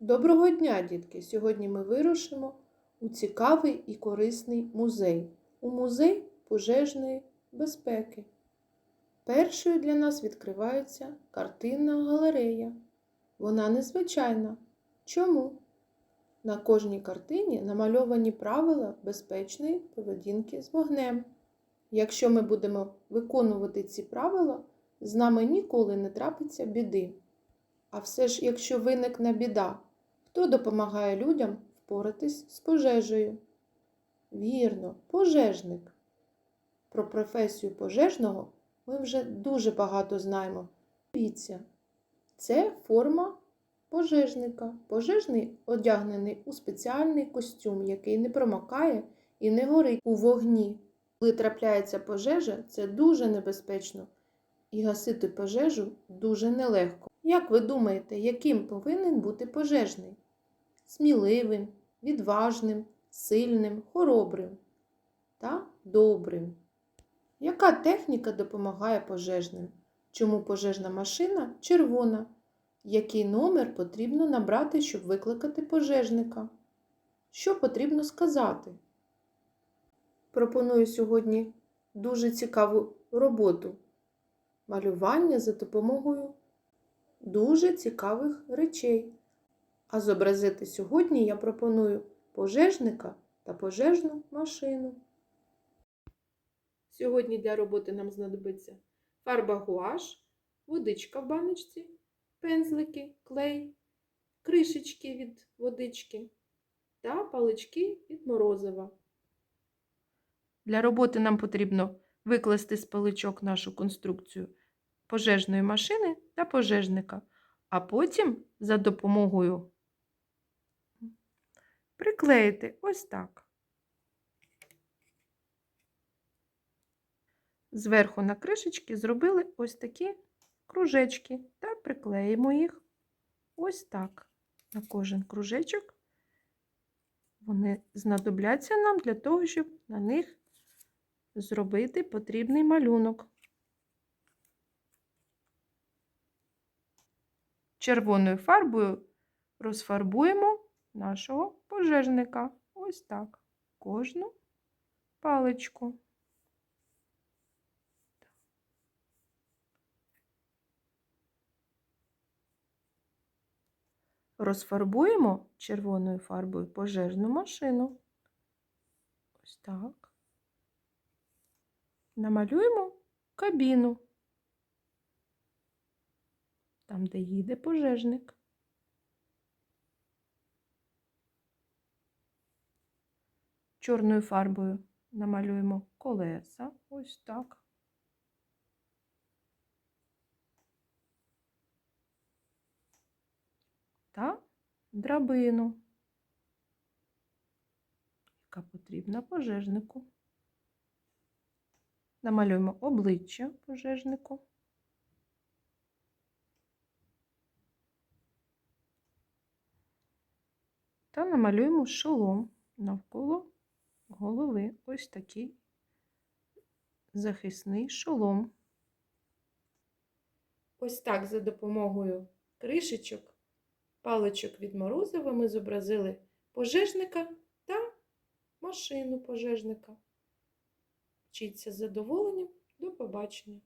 Доброго дня, дітки! Сьогодні ми вирушимо у цікавий і корисний музей. У музей пожежної безпеки. Першою для нас відкривається картинна галерея. Вона незвичайна. Чому? На кожній картині намальовані правила безпечної поведінки з вогнем. Якщо ми будемо виконувати ці правила, з нами ніколи не трапиться біди. А все ж, якщо виникне біда, хто допомагає людям впоратись з пожежею? Вірно, пожежник. Про професію пожежного ми вже дуже багато знаємо. Дивіться, це форма пожежника. Пожежний одягнений у спеціальний костюм, який не промокає і не горить у вогні. Коли трапляється пожежа, це дуже небезпечно, і гасити пожежу дуже нелегко. Як ви думаєте, яким повинен бути пожежний? Сміливим, відважним, сильним, хоробрим та добрим. Яка техніка допомагає пожежним? Чому пожежна машина червона? Який номер потрібно набрати, щоб викликати пожежника? Що потрібно сказати? Пропоную сьогодні дуже цікаву роботу малювання за допомогою дуже цікавих речей. А зобразити сьогодні я пропоную пожежника та пожежну машину. Сьогодні для роботи нам знадобиться фарба гуаш, водичка в баночці, пензлики, клей, кришечки від водички та палички від морозива. Для роботи нам потрібно викласти з паличок нашу конструкцію пожежної машини та пожежника, а потім за допомогою приклеїти ось так. Зверху на кришечки зробили ось такі кружечки та приклеїмо їх ось так на кожен кружечок. Вони знадобляться нам для того, щоб на них зробити потрібний малюнок. Червоною фарбою розфарбуємо нашого пожежника. Ось так. Кожну паличку. Розфарбуємо червоною фарбою пожежну машину. Ось так. Намалюємо кабіну, там, де їде пожежник. Чорною фарбою намалюємо колеса, ось так. Та драбину, яка потрібна пожежнику. Намалюємо обличчя пожежнику. Та намалюємо шолом навколо голови. Ось такий захисний шолом. Ось так за допомогою кришечок, паличок від морозива ми зобразили пожежника та машину пожежника. Вчіться з задоволенням. До побачення!